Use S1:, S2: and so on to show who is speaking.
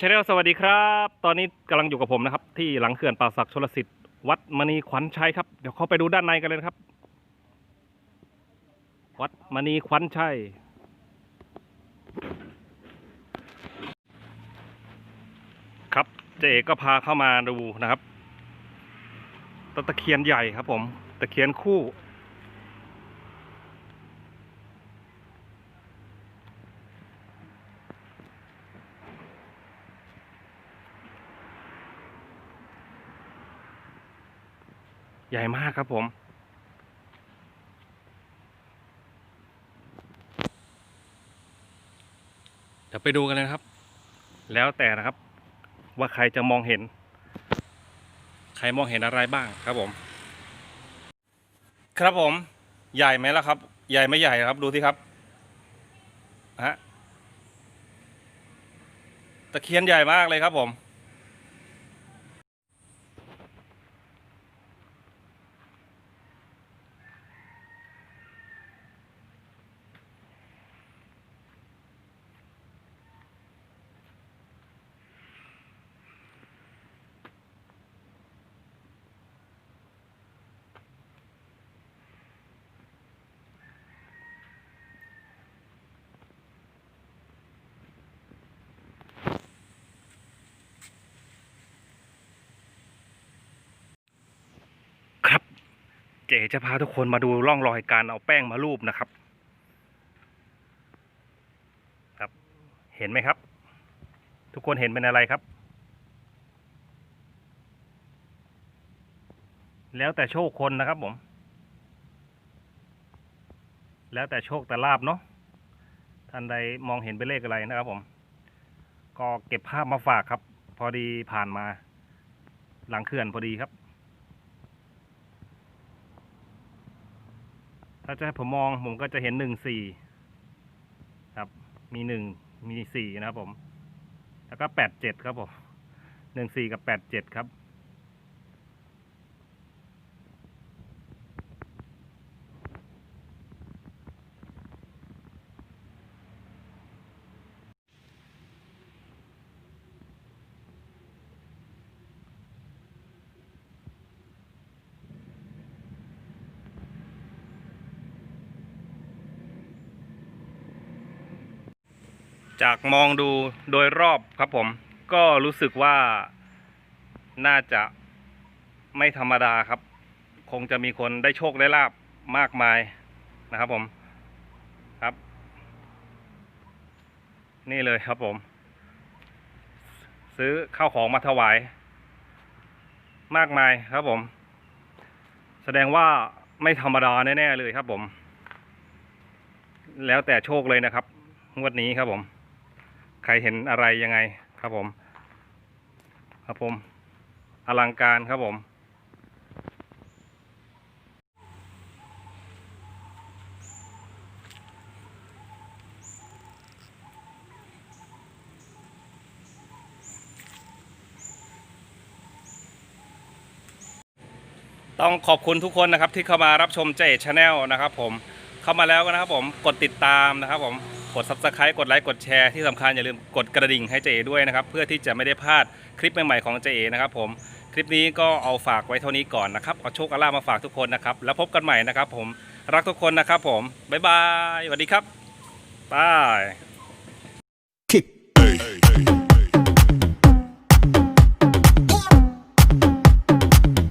S1: ชาแนลสวัสดีครับ ตอนนี้กำลังอยู่กับผมนะครับ ที่หลังเขื่อนป่าศักดิ์ชลสิทธิ์วัดมณีขวัญชัยครับ เดี๋ยวเข้าไปดูด้านในกันเลยครับ วัดมณีขวัญชัยครับเจเอกก็พาเข้ามาดูนะครับตตะเคียนใหญ่ครับผม ตะเคียนคู่ ใหญ่มากครับผม เดี๋ยวไปดูกันเลยนะครับ แล้วแต่นะครับ ว่าใครจะมองเห็น ใครมองเห็นอะไรบ้างครับผม ครับผม ใหญ่ไหมล่ะครับ ใหญ่ไม่ใหญ่ครับดูสิครับฮะตะเคียนใหญ่มากเลยครับผม ครับ เจ๋จะพาทุกคนมาดูร่องรอยการเอาแป้งมารูปนะครับ ครับ เห็นไหมครับ ทุกคนเห็นเป็นอะไรครับ แล้วแต่โชคคนนะครับผม แล้วแต่โชคแต่ลาบเนาะท่านใดมองเห็นเป็นเลขอะไรนะครับผม ก็เก็บภาพมาฝากครับ พอดีผ่านมา หลังเขื่อนพอดีครับ ถ้าจะให้ผมมองผมก็จะเห็นหนึ่งสี่ครับมีหนึ่งมีสี่นะครับผม แล้วก็แปดเจ็ดครับผมหนึ่งสี่กับแปดเจ็ดครับ จากมองดูโดยรอบครับผม ก็รู้สึกว่าน่าจะไม่ธรรมดาครับ คงจะมีคนได้โชคได้ลาบมากมายนะครับผมครับ นี่เลยครับผม ซื้อข้าวของมาถวาย มากมายครับผม แสดงว่าไม่ธรรมดาแน่ๆเลยครับผม แล้วแต่โชคเลยนะครับ งวดนี้ครับผม ใครเห็นอะไรยังไงครับผม ครับผม อลังการครับผมต้องขอบคุณทุกคนนะครับที่เข้ามารับชมเจชาแนลนะครับผมเข้ามาแล้วก็นะครับผมกดติดตามนะครับผม กด subscribe กดไลค์กดแชร์ที่สำคัญอย่าลืมกดกระดิ่งให้เจด้วยนะครับ เพื่อที่จะไม่ได้พลาดคลิปใหม่ๆของเจนะครับผมคลิปนี้ก็เอาฝากไว้เท่านี้ก่อนนะครับเอาโชคอาลามาฝากทุกคนนะครับ แล้วพบกันใหม่นะครับ ผมรักทุกคนนะครับ ผมบ๊ายบายสวัสดีครับบาย